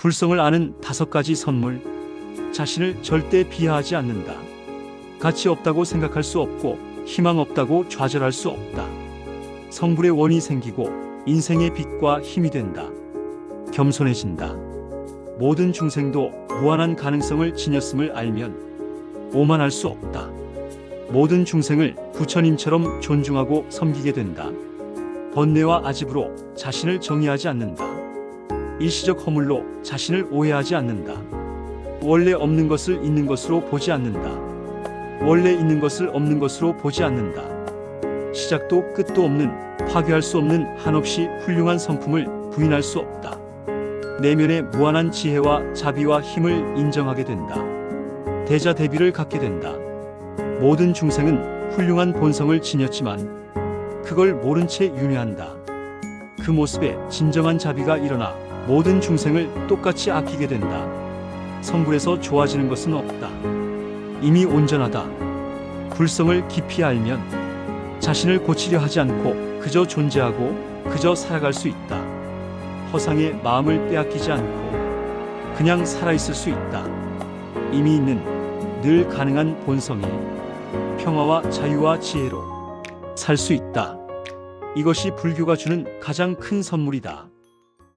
불성을 아는 다섯 가지 선물. 자신을 절대 비하하지 않는다. 가치 없다고 생각할 수 없고 희망 없다고 좌절할 수 없다. 성불의 원이 생기고 인생의 빛과 힘이 된다. 겸손해진다. 모든 중생도 무한한 가능성을 지녔음을 알면 오만할 수 없다. 모든 중생을 부처님처럼 존중하고 섬기게 된다. 번뇌와 아집으로 자신을 정의하지 않는다. 일시적 허물로 자신을 오해하지 않는다. 원래 없는 것을 있는 것으로 보지 않는다. 원래 있는 것을 없는 것으로 보지 않는다. 시작도 끝도 없는 파괴할 수 없는 한없이 훌륭한 성품을 부인할 수 없다. 내면의 무한한 지혜와 자비와 힘을 인정하게 된다. 대자 대비를 갖게 된다. 모든 중생은 훌륭한 본성을 지녔지만 그걸 모른 채 윤회한다. 그 모습에 진정한 자비가 일어나 모든 중생을 똑같이 아끼게 된다. 성불에서 좋아지는 것은 없다. 이미 온전하다. 불성을 깊이 알면 자신을 고치려 하지 않고 그저 존재하고 그저 살아갈 수 있다. 허상의 마음을 빼앗기지 않고 그냥 살아있을 수 있다. 이미 있는 늘 가능한 본성이 평화와 자유와 지혜로 살 수 있다. 이것이 불교가 주는 가장 큰 선물이다.